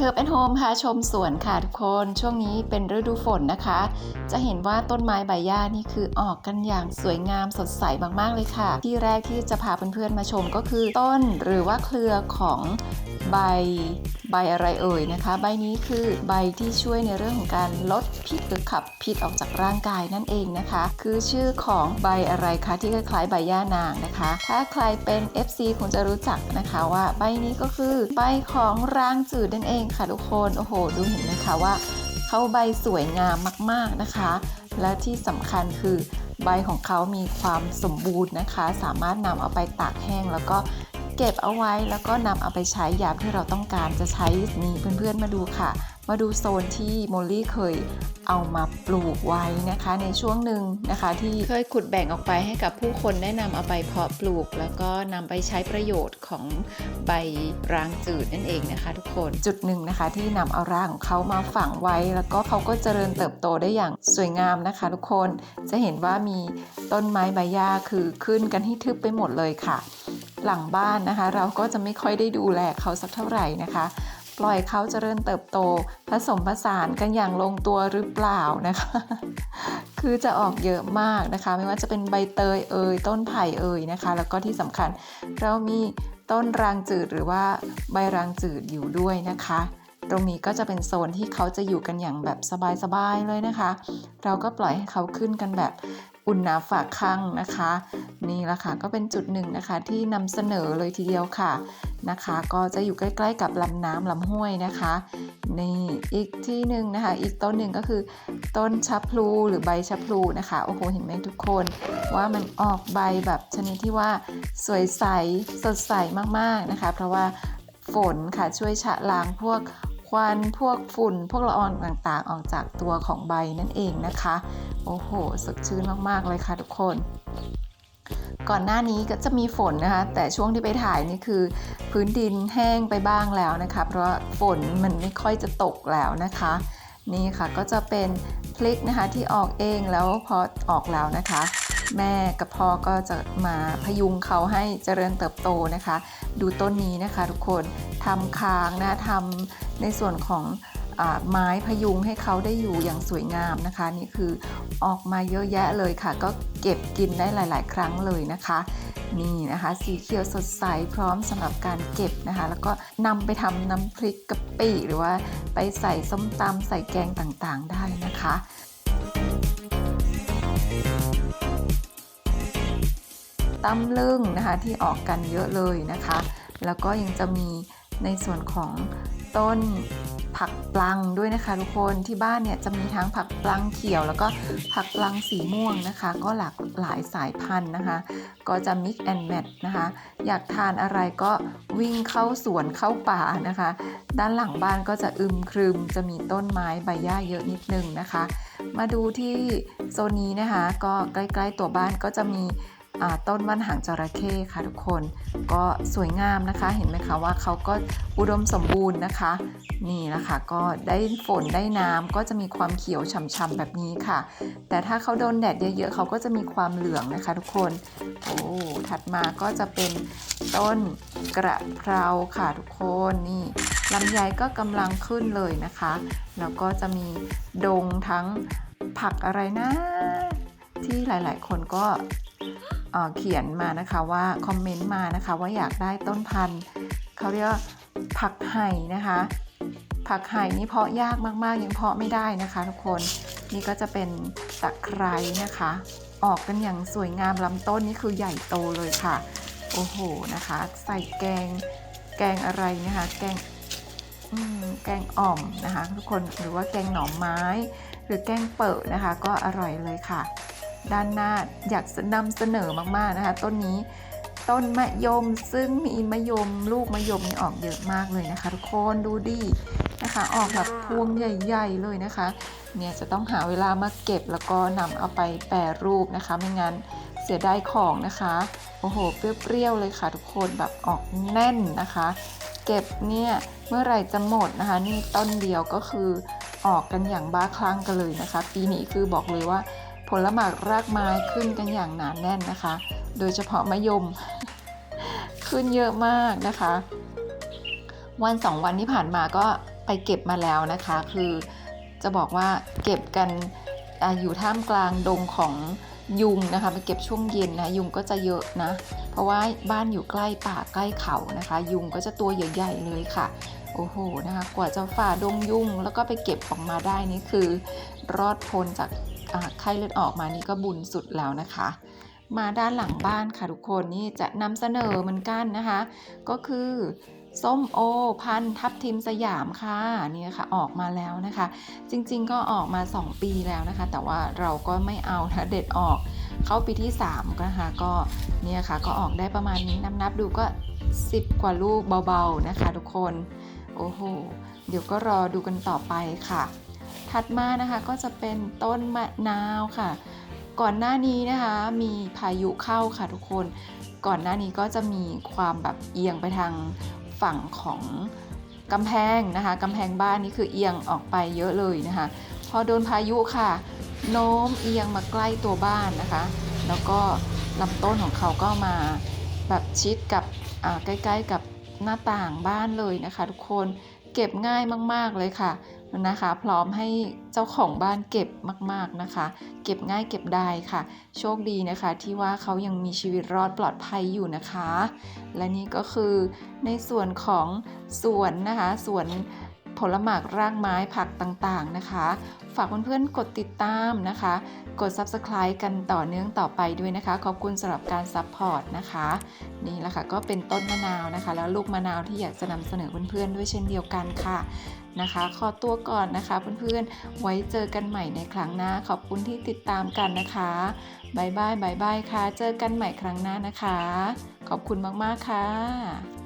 เฮิร์บแอนโฮมพาชมสวนค่ะทุกคน ช่วงนี้เป็นฤดูฝนนะคะ จะเห็นว่าต้นไม้ใบหญ้านี่คือออกกันอย่างสวยงามสดใสมากๆเลยค่ะ ที่แรกที่จะพาเพื่อนๆมาชมก็คือต้นหรือว่าเครือของใบ ใบอะไรเอ่ยนะคะ ใบนี้คือใบที่ช่วยในเรื่องของการลดพิษหรือขับพิษออกจากร่างกายนั่นเองนะคะ คือชื่อของใบอะไรคะที่คล้ายๆใบหญ้านางนะคะ ถ้าใครเป็น FC คงจะรู้จักนะคะว่าใบนี้ก็คือใบของรางจืดนั่นเองค่ะทุกคนโอ้โห ดูเห็นไหมคะว่าเขาใบสวยงามมากๆนะคะ และที่สำคัญคือใบของเขามีความสมบูรณ์นะคะ สามารถนำเอาไปตากแห้งแล้วก็ เก็บเอาไว้แล้วก็นำเอาไปใช้ยามที่เราต้องการจะใช้นี่เพื่อนๆมาดูค่ะ มาดูโซนที่โมลลี่เคยเอามาปลูกไว้นะคะในช่วงหนึ่งนะคะที่เคยขุดแบ่งออกไปให้กับผู้คนได้นำเอาไปเพาะปลูก แล้วก็นำไปใช้ประโยชน์ของใบรางจืดนั่นเองนะคะ ทุกคนจุดหนึ่งนะคะ ที่นำเอารางของเขามาฝังไว้ แล้วก็เขาก็เจริญเติบโตได้อย่างสวยงามนะคะ ทุกคนจะเห็นว่ามีต้นไม้ใบหญ้าคือขึ้นกันที่ทึบไปหมดเลยค่ะ หลังบ้านนะคะ เราก็จะไม่ค่อยได้ดูแลเขาสักเท่าไหร่นะคะ ปล่อยเขาเจริญเติบโต ผสมผสานกันอย่างลงตัวหรือเปล่านะคะ คือจะออกเยอะมากนะคะ ไม่ว่าจะเป็นใบเตยเอ่ยต้นไผ่เอ่ยนะคะ แล้วก็ที่สำคัญเรามีต้นรางจืดหรือว่าใบรางจืดอยู่ด้วยนะคะ ตรงนี้ก็จะเป็นโซนที่เขาจะอยู่กันอย่างแบบสบายๆเลยนะคะ เราก็ปล่อยให้เขาขึ้นกันแบบ อุ่นหนาฝากข้างนะคะ นี่ละค่ะก็เป็นจุดหนึ่งนะคะที่นำเสนอเลยทีเดียวค่ะนะคะ ก็จะอยู่ใกล้ๆกับลำน้ำลำห้วยนะคะนี่อีกที่หนึ่งนะคะ อีกต้นหนึ่งก็คือ ต้นชะพลูหรือใบชะพลูนะคะโอ้โหเห็นไหมทุกคน ว่ามันออกใบแบบชนิดที่ว่าสวยใสสดใสมากๆนะคะ เพราะว่าฝนค่ะช่วยชะล้างพวก ควันพวกฝุ่น พวกละอองต่างๆ ออกจากตัวของใบนั่นเองนะคะ โอ้โห สดชื่นมากๆเลยค่ะทุกคน ก่อนหน้านี้ก็จะมีฝนนะคะ แต่ช่วงที่ไปถ่ายนี่คือ พื้นดินแห้งไปบ้างแล้วนะคะ เพราะว่าฝนมันไม่ค่อยจะตกแล้วนะคะ นี่ค่ะก็จะเป็นพลิกนะคะที่ออกเองแล้วพอออกแล้วนะคะแม่กับพ่อก็จะมาพยุงเขาให้เจริญเติบโตนะคะ ดูต้นนี้นะคะทุกคนทำคางนะทำ ในส่วนของอไม้พยุงให้เขาได้อยู่อย่างสวยงามนะคะ นี่คือออกมาเยอะแยะเลยค่ะ ก็เก็บกินได้หลาย ๆ ครั้งเลยนะคะนี่นะคะสีเขียวสดใสพร้อมสำหรับการเก็บนะคะ แล้วก็นำไปทำน้ำพริกกะปิหรือว่าไปใส่ส้มตำใส่แกงต่างๆได้นะคะตำลึงนะคะที่ออกกันเยอะเลยนะคะ แล้วก็ยังจะมีในส่วนของ ต้นผักปลังด้วยนะคะ ทุกคนที่บ้านเนี่ยจะมีทั้งผักปลังเขียว แล้วก็ผักปลังสีม่วงนะคะ ก็หลากหลายสายพันธุ์นะคะ ก็จะ mix and match นะคะ อยากทานอะไรก็วิ่งเข้าสวนเข้าป่านะคะ ด้านหลังบ้านก็จะอึมครึมจะมีต้นไม้ใบหญ้าเยอะนิดนึงนะคะ มาดูที่โซนนี้นะคะ ก็ใกล้ ๆ ตัวบ้านก็จะมี ต้นมันหางจระเข้ค่ะทุกคนก็สวยงามนะคะ เห็นไหมคะว่าเขาก็อุดมสมบูรณ์นะคะ นี่นะคะก็ได้ฝนได้น้ำก็จะมีความเขียวฉ่ำๆแบบนี้ค่ะ แต่ถ้าเขาโดนแดดเยอะๆเขาก็จะมีความเหลืองนะคะ ทุกคนโอ้ถัดมาก็จะเป็นต้นกระเพราค่ะทุกคนนี่ลำไยก็กำลังขึ้นเลยนะคะ แล้วก็จะมีดงทั้งผักอะไรนะ ที่หลายๆ คนก็ เขียนมานะคะว่าคอมเมนต์มานะคะว่าอยากได้ต้นพันธุ์เขาเรียกว่าผักไห่นะคะ ผักไห่นี่เพาะยากมากๆ ยังเพาะไม่ได้นะคะทุกคนนี่ก็จะเป็นตะไคร้นะคะ ออกกันอย่างสวยงามลำต้นนี่คือใหญ่โตเลยค่ะ โอ้โหนะคะ ใส่แกงแกงอะไรนะคะ แกงแกงอ่อมนะคะ ทุกคนหรือว่าแกงหน่อไม้ หรือแกงเปิดนะคะ ก็อร่อยเลยค่ะ ด้านหน้าอยากนำเสนอมากๆนะคะ ต้นนี้ต้นมะยมซึ่งมีมะยมลูกมะยมนี่ออกเยอะมากเลยนะคะ ทุกคนดูดินะคะ ออกแบบพวงใหญ่ๆเลยนะคะ เนี่ยจะต้องหาเวลามาเก็บแล้วก็นำเอาไปแปรรูปนะคะ ไม่งั้นเสียดายของนะคะ โอ้โหเปรี้ยวๆเลยค่ะ ทุกคนแบบออกแน่นนะคะ เก็บเนี่ยเมื่อไหร่จะหมดนะคะ นี่ต้นเดียวก็คือออกกันอย่างบ้าคลั่งกันเลยนะคะ ปีนี้คือบอกเลยว่า ผลหมากรากไม้ขึ้นกันอย่างหนานแน่นนะคะ โดยเฉพาะมะยม ขึ้นเยอะมากนะคะ วันสองวันที่ผ่านมาก็ไปเก็บมาแล้วนะคะ คือจะบอกว่าเก็บกันออยู่ท่ามกลางดงของยุงนะคะไปเก็บช่วงเย็นนะยุงก็จะเยอะนะ เพราะว่าบ้านอยู่ใกล้ป่าใกล้เขานะคะ ยุงก็จะตัวใหญ่ๆเลยค่ะ โอ้โหนะคะกว่าจะฝ่าดงยุ่ง แล้วก็ไปเก็บออกมาได้นี่คือ รอดพ้นจากไข้เลือดออกมานี่ก็บุญสุดแล้วนะคะ มาด้านหลังบ้านค่ะทุกคนนี่จะนำเสนอเหมือนกันนะคะ ก็คือส้มโอ พันทับทิมสยามค่ะนี่ค่ะออกมาแล้วนะคะ จริงๆก็ออกมา 2 ปีแล้วนะคะ แต่ว่าเราก็ไม่เอานะเด็ดออกเข้าปีที่3นะคะก็เนี่ยค่ะก็ออกได้ประมาณนี้นับนับๆดูก็ 10 กว่าลูกเบาๆนะคะ ทุกคน โอ้โห เดี๋ยวก็รอดูกันต่อไปค่ะ ถัดมานะคะก็จะเป็นต้นมะนาวค่ะ ก่อนหน้านี้นะคะมีพายุเข้าค่ะทุกคน ก่อนหน้านี้ก็จะมีความแบบเอียงไปทางฝั่งของกำแพงนะคะกำแพงบ้านนี่คือเอียงออกไปเยอะเลยนะคะ พอโดนพายุค่ะ โน้มเอียงมาใกล้ตัวบ้านนะคะ แล้วก็ลำต้นของเขาก็มาแบบชิดกับใกล้ๆกับ หน้าต่างบ้านเลยนะคะ ทุกคนเก็บง่ายมาก ๆเลยค่ะนะคะ พร้อมให้เจ้าของบ้านเก็บมากๆนะคะ เก็บง่ายเก็บได้ค่ะ โชคดีนะคะที่ว่าเขายังมีชีวิตรอดปลอดภัยอยู่นะคะ และนี่ก็คือในส่วนของสวนนะคะสวน ผลหมากรากไม้ผักต่างๆนะคะ ฝากเพื่อนๆกดติดตามนะคะ กด Subscribe กันต่อเนื่องต่อไปด้วยนะคะ ขอบคุณสำหรับการซัพพอร์ตนะคะ นี่แหละค่ะก็เป็นต้นมะนาวนะคะ แล้วลูกมะนาวที่อยากจะนำเสนอเพื่อนๆด้วยเช่นเดียวกันค่ะนะคะ ขอตัวก่อนนะคะเพื่อนๆ ไว้เจอกันใหม่ในครั้งหน้า ขอบคุณที่ติดตามกันนะคะบายบายบายบายค่ะ เจอกันใหม่ครั้งหน้านะคะ ขอบคุณมากๆค่ะ